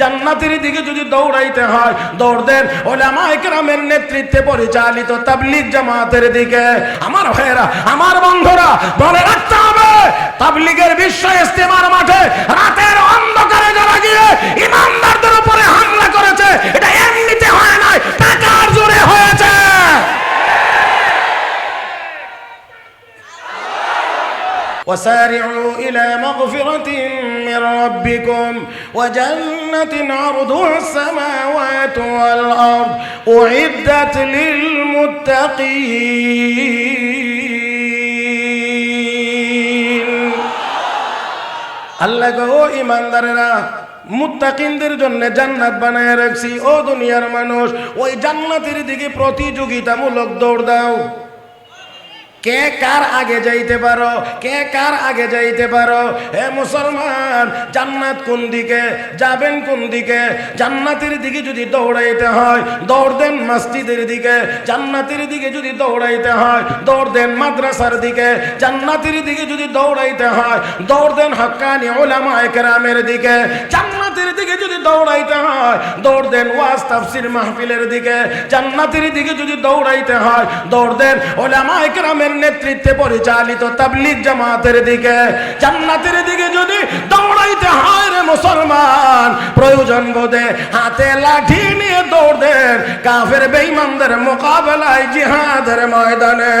জান্নাতের দিকে যদি দৌড়াইতে হয়, দৌড় দেন নেতৃত্বে পরিচালিত তাবলিগ জামাতের দিকে। আমার ভাইয়েরা, আমার বন্ধুরা বলে রাখতে হবে, তাবলিগের বিশ্ব ইস্তেমার মাঠে রাতের وسارعوا إلى مغفرة من ربكم وجنة عرضها السماوات والأرض أعدت للمتقين আল্লাহ গো ও ইমানদারেরা মুত্তাকিনদের জন্য জান্নাত বানায় রাখছি ও দুনিয়ার মানুষ ওই জান্নাতের দিকে প্রতিযোগিতামূলক দৌড় দাও কে কার আগে যাইতে পারো? কে কার আগে যাইতে পারো? হে মুসলমান, জান্নাত কোন দিকে? যাবেন কোন দিকে? জান্নাতের দিকে যদি দৌড়াইতে হয়, দৌড় দেন মসজিদের দিকে। জান্নাতের দিকে যদি দৌড়াইতে হয়, দৌড় দেন মাদ্রাসার দিকে। জান্নাতের দিকে যদি দৌড়াইতে হয়, দৌড় দেন হক্কানি ওলামা একরামের দিকে। জান্নাতের দিকে যদি দৌড়াইতে হয়, দৌড় দেন ওয়াজ তাফসির মাহফিলের দিকে। জান্নাতের দিকে যদি দৌড়াইতে হয়, দৌড় দেন ওলামা একরামের নেতৃত্বে পরিচালিত তাবলিগ জামাতের দিকে। জান্নাতের দিকে যদি দৌড়াইতে হয় রে মুসলমান, প্রয়োজন বোধে হাতে লাঠি নিয়ে দৌড় দেন কাফের বেঈমানদের মোকাবেলায় জিহাদের ময়দানে।